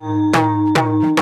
Música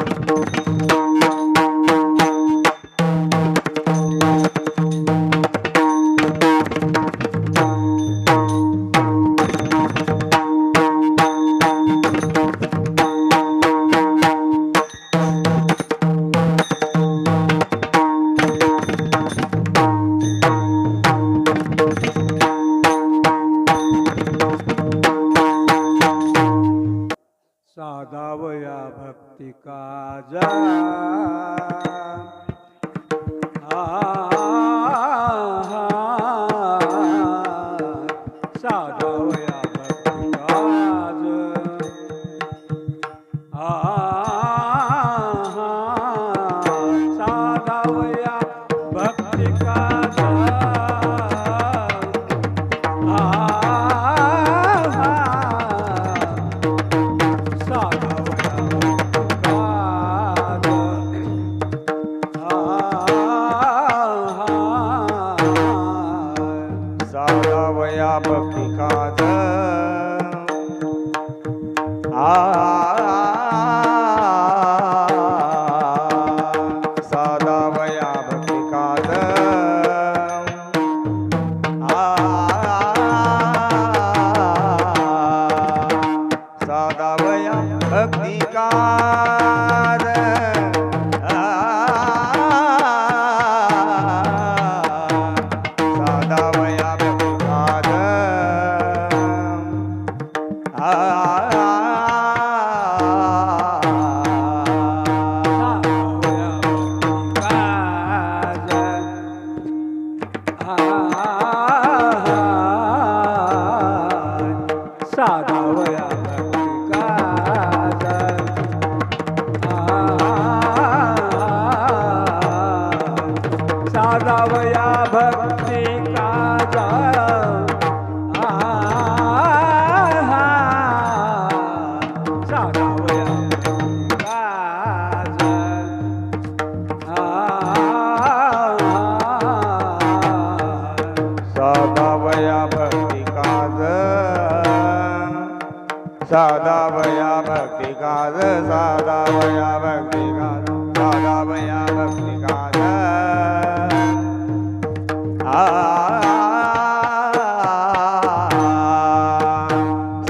ডোয়া साधा वया भक्तिकार साधा वया भक्तिकार भक्ति वया भक्तिकार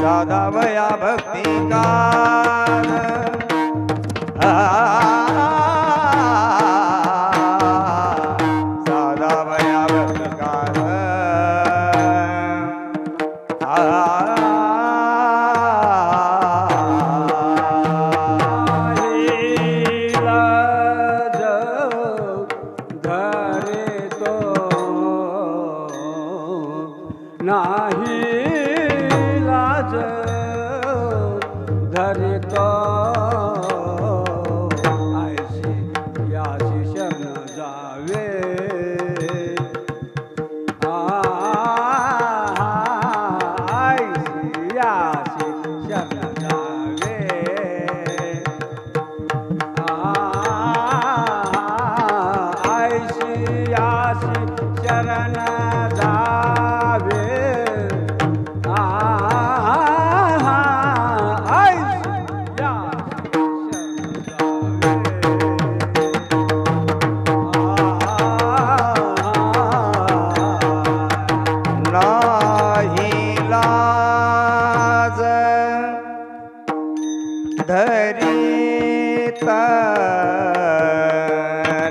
साधा भक्ति भक्तिकार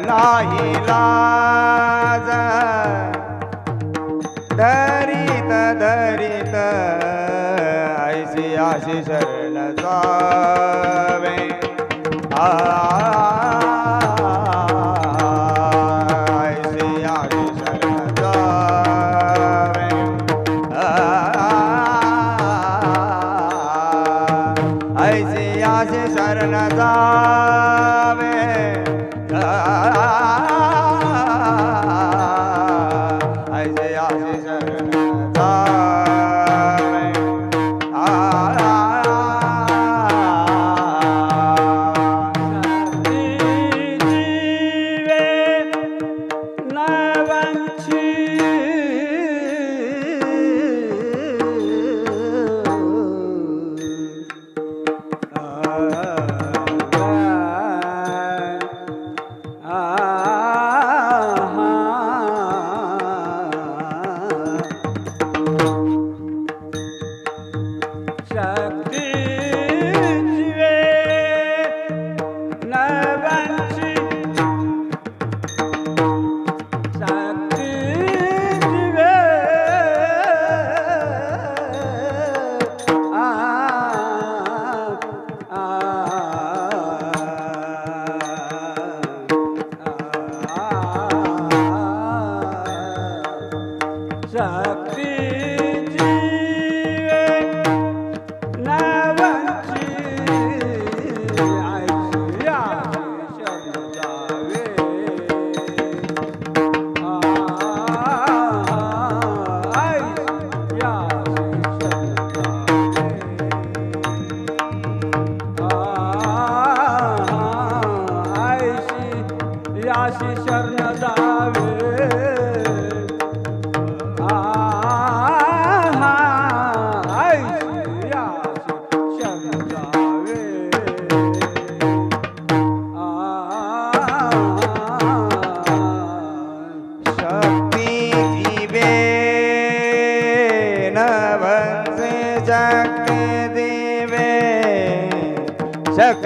नाही लाज. धरित शरण जावे. आ ಕಾಶಿ ಶರಣದಾವೆ जग देवे जग